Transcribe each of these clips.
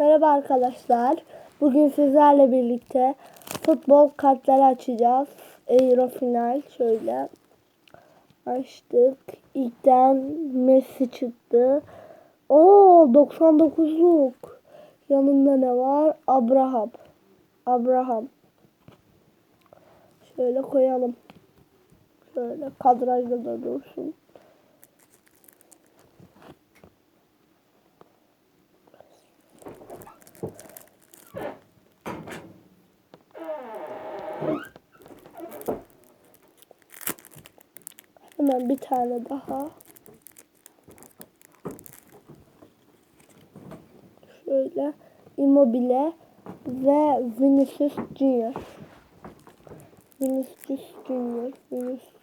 Merhaba arkadaşlar. Bugün sizlerle birlikte futbol kartları açacağız. Euro final şöyle açtık. İlkten Messi çıktı. Oo 99'luk. Yanında ne var? Abraham. Abraham. Şöyle koyalım. Şöyle kadrajda da dursun. Hemen bir tane daha. Şöyle Immobile ve Vinicius Junior. Vinicius Junior. Vinicius.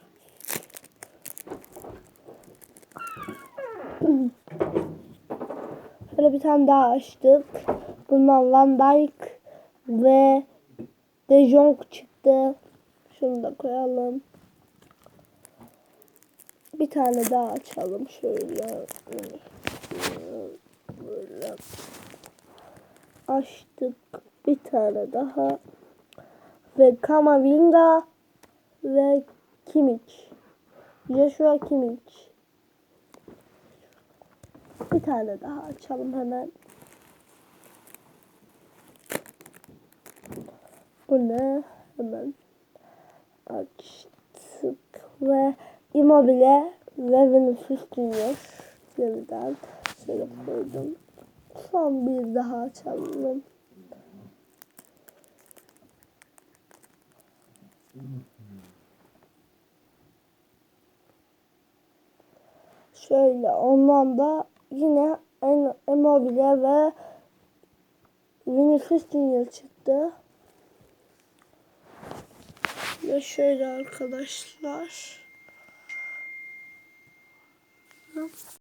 Şöyle bir tane daha açtık. Bundan Van Dijk ve De Jong çıktı. Şunu da koyalım. Bir tane daha açalım şöyle. Böyle. Açtık. Bir tane daha. Ve Kamavinga ve Kimmich. Joshua Kimmich. Bir tane daha açalım hemen. Bu ne? Hemen açtık ve Immobile ve Vinicius Junior yeniden şöyle koydum. Son bir daha açalım. Şöyle ondan da yine Immobile ve Vinicius Junior çıktı. Ve şöyle arkadaşlar.